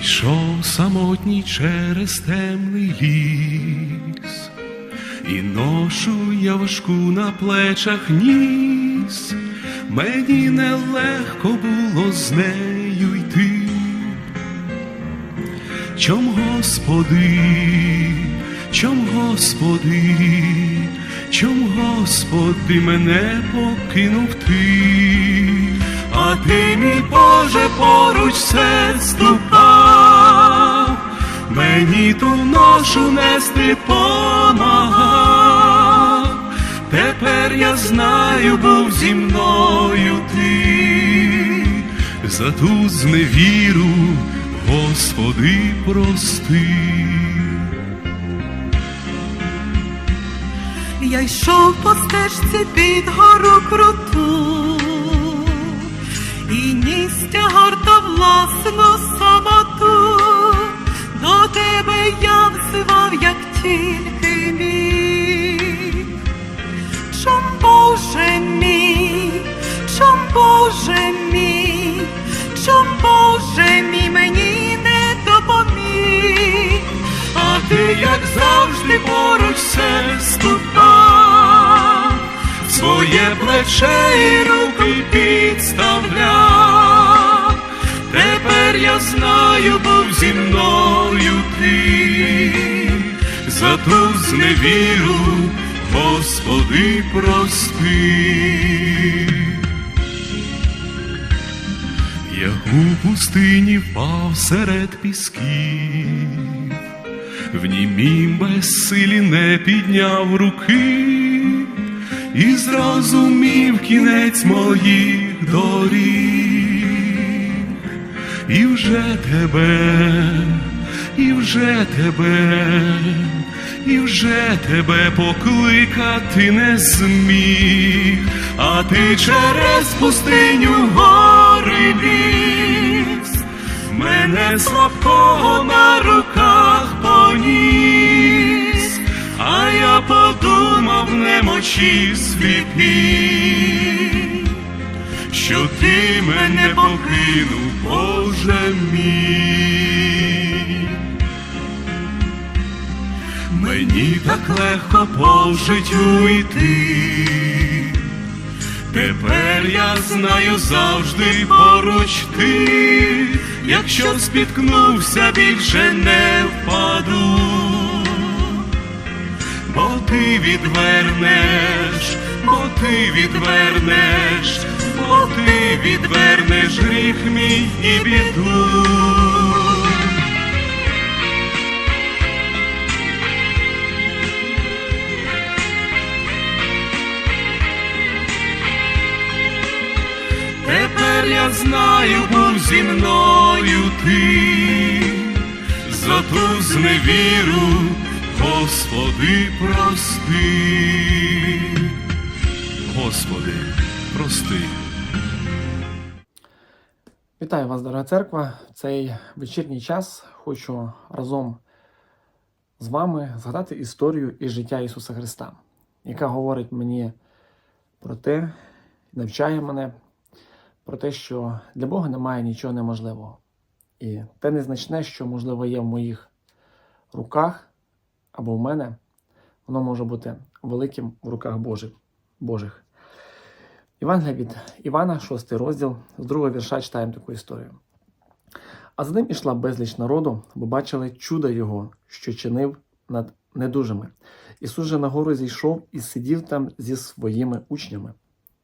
Йшов самотній через темний ліс, і ношу я важку на плечах ніс, мені нелегко було з нею йти. Чом Господи, чом Господи, чом Господи мене покинув ти, ти, мій Боже, поруч все ступав, мені ту ношу нести помагав, тепер я знаю, був зі мною ти, за ту зневіру, Господи, прости. Я йшов по стежці під гору круту, і ніс тягар та власну самоту, до тебе я взивав, як тільки міг. Чом Боже мій, чом Боже мій, чом Боже мій мені не допоміг, А ти, як завжди, поруч все ступав, своє плече і руки підставляв. Я знаю, був зі мною ти, за ту зневіру, Господи, прости. Я у пустині впав серед пісків, в німім безсилі не підняв руки. І зрозумів кінець моїх доріг, і вже тебе, і вже тебе, і вже тебе покликати не зміг, а ти через пустиню гори ліз, мене слабкого на руках поніс, а я подумав немочі сліпі, що ти мене покинув, Боже мій. Мені так легко по життю йти. Тепер я знаю завжди поруч ти, якщо спіткнувся, більше не впаду, бо ти відвернеш, бо ти відвернеш, бо ти відвернеш гріх мій і біду. Тепер я знаю, був зі мною ти, за ту зневіру, Господи, прости. Господи, прости. Вітаю вас, дорога церква. В цей вечірній час хочу разом з вами згадати історію із життя Ісуса Христа, яка говорить мені про те, навчає мене про те, що для Бога немає нічого неможливого. І те незначне, що, можливо, є в моїх руках або в мене, воно може бути великим в руках Божих. Божих. Євангелія від Івана, 6 розділ, з другого вірша читаємо таку історію. А за ним ішла безліч народу, бо бачили чудо його, що чинив над недужими. Ісус же нагору зійшов і сидів там зі своїми учнями.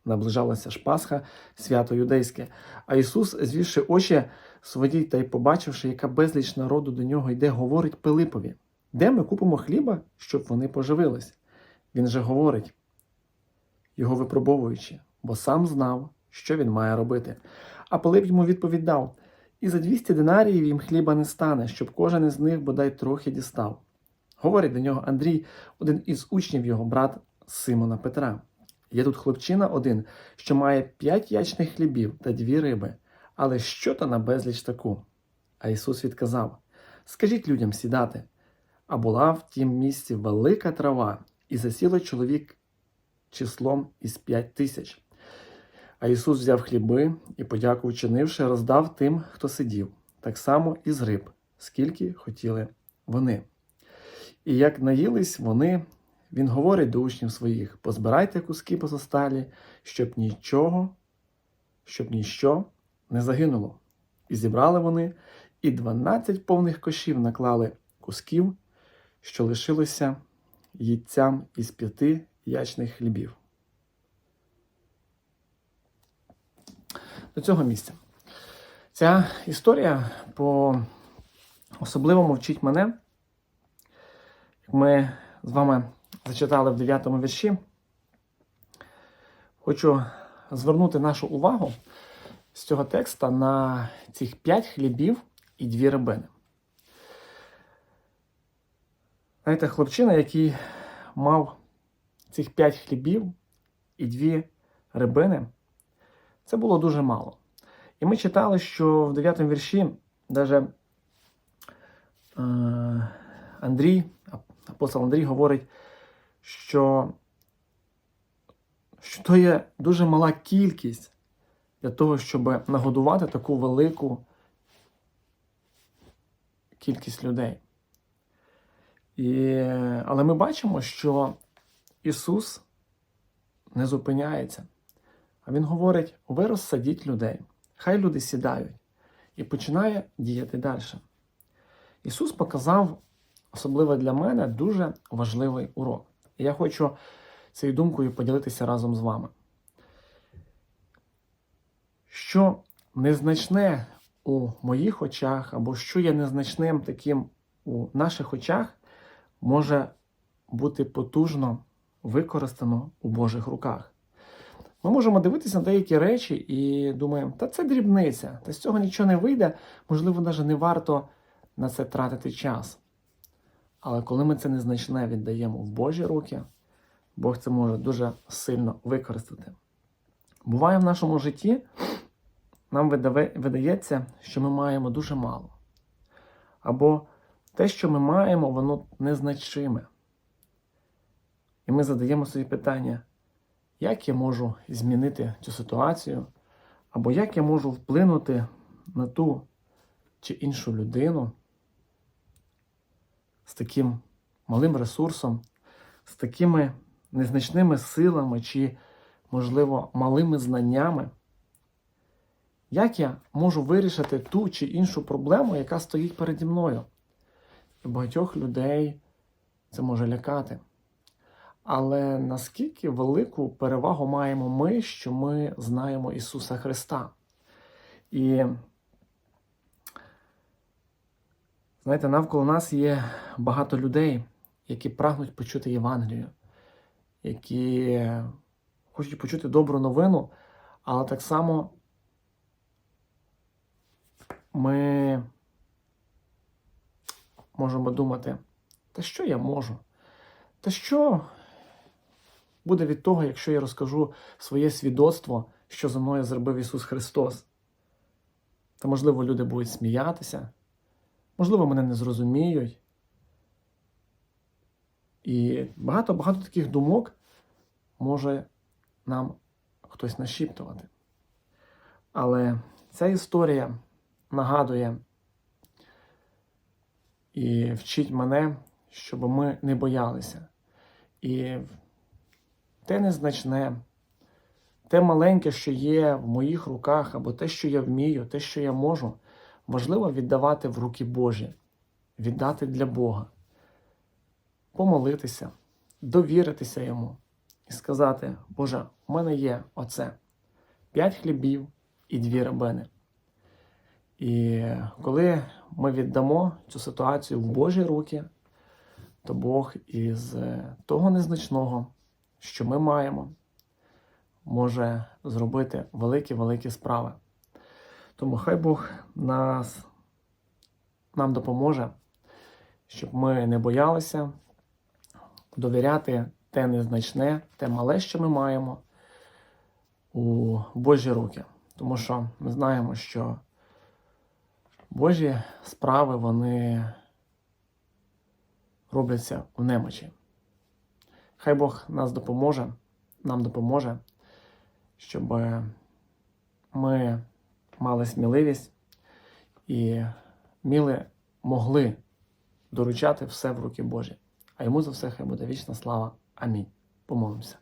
Наближалася ж Пасха, свято юдейське. А Ісус, звівши очі свої та й побачивши, яка безліч народу до нього йде, говорить Пилипові: Де ми купимо хліба, щоб вони поживились? Він же говорить, його випробовуючи, бо сам знав, що він має робити. А Пилип йому відповідав: І за 200 динаріїв їм хліба не стане, щоб кожен із них бодай трохи дістав. Говорить до нього Андрій, один із учнів його брат Симона Петра. Є тут хлопчина один, що має п'ять ячних хлібів та дві риби, але що то на безліч таку? А Ісус відказав: Скажіть людям сідати. А була в тім місці велика трава, і засіло чоловік числом із п'ять тисяч. А Ісус взяв хліби і, подяку вчинивши, роздав тим, хто сидів. так само і з риб, скільки хотіли вони. І як наїлись вони, він говорить до учнів своїх: позбирайте куски позосталі, щоб нічого, щоб ніщо не загинуло. І зібрали вони, і дванадцять повних кошів наклали кусків, що лишилося їдцям із п'яти ячних хлібів. До цього місця. Ця історія по особливому вчить мене, як ми з вами зачитали в 9 вірші. Хочу звернути нашу увагу з цього текста на цих п'ять хлібів і дві рибини. Знаєте, хлопчина, який мав цих п'ять хлібів і дві рибини, це було дуже мало. І ми читали, що в 9 вірші навіть е, Андрій, апостол Андрій говорить, що, що то є дуже мала кількість для того, щоб нагодувати таку велику кількість людей. І, але ми бачимо, що Ісус не зупиняється. А Він говорить: ви розсадіть людей, хай люди сідають, і починає діяти далі. Ісус показав, особливо для мене, дуже важливий урок. І я хочу цією думкою поділитися разом з вами. Що незначне у моїх очах, або що є незначним таким у наших очах, може бути потужно використано у Божих руках. Ми можемо дивитися на деякі речі і думаємо, та це дрібниця, та з цього нічого не вийде, можливо, навіть не варто на це тратити час. Але коли ми це незначне віддаємо в Божі руки, Бог це може дуже сильно використати. Буває в нашому житті, нам видається, що ми маємо дуже мало. Або те, що ми маємо, воно незначиме. І ми задаємо собі питання, як я можу змінити цю ситуацію, або як я можу вплинути на ту чи іншу людину з таким малим ресурсом, з такими незначними силами чи, можливо, малими знаннями. Як я можу вирішити ту чи іншу проблему, яка стоїть переді мною? І багатьох людей це може лякати. Але наскільки велику перевагу маємо ми, що ми знаємо Ісуса Христа? І знаєте, навколо нас є багато людей, які прагнуть почути Євангелію, які хочуть почути добру новину, але так само ми можемо думати, та що я можу? Та що буде від того, якщо я розкажу своє свідоцтво, що за мною зробив Ісус Христос? Та, можливо, люди будуть сміятися, можливо, мене не зрозуміють. І багато-багато таких думок може нам хтось нашіптувати. Але ця історія нагадує і вчить мене, щоб ми не боялися. І те незначне, те маленьке, що є в моїх руках, або те, що я вмію, те, що я можу, важливо віддавати в руки Божі, віддати для Бога, помолитися, довіритися Йому і сказати: Боже, у мене є оце п'ять хлібів і дві рабини. І коли ми віддамо цю ситуацію в Божі руки, то Бог із того незначного, що ми маємо, може зробити великі-великі справи. Тому хай Бог нас, нам допоможе, щоб ми не боялися довіряти те незначне, те мале, що ми маємо у Божі руки. Тому що ми знаємо, що Божі справи вони робляться в немочі. Хай Бог нас допоможе, нам допоможе, щоб ми мали сміливість і міли могли доручати все в руки Божі. А йому за все хай буде вічна слава. Амінь. Помолимося.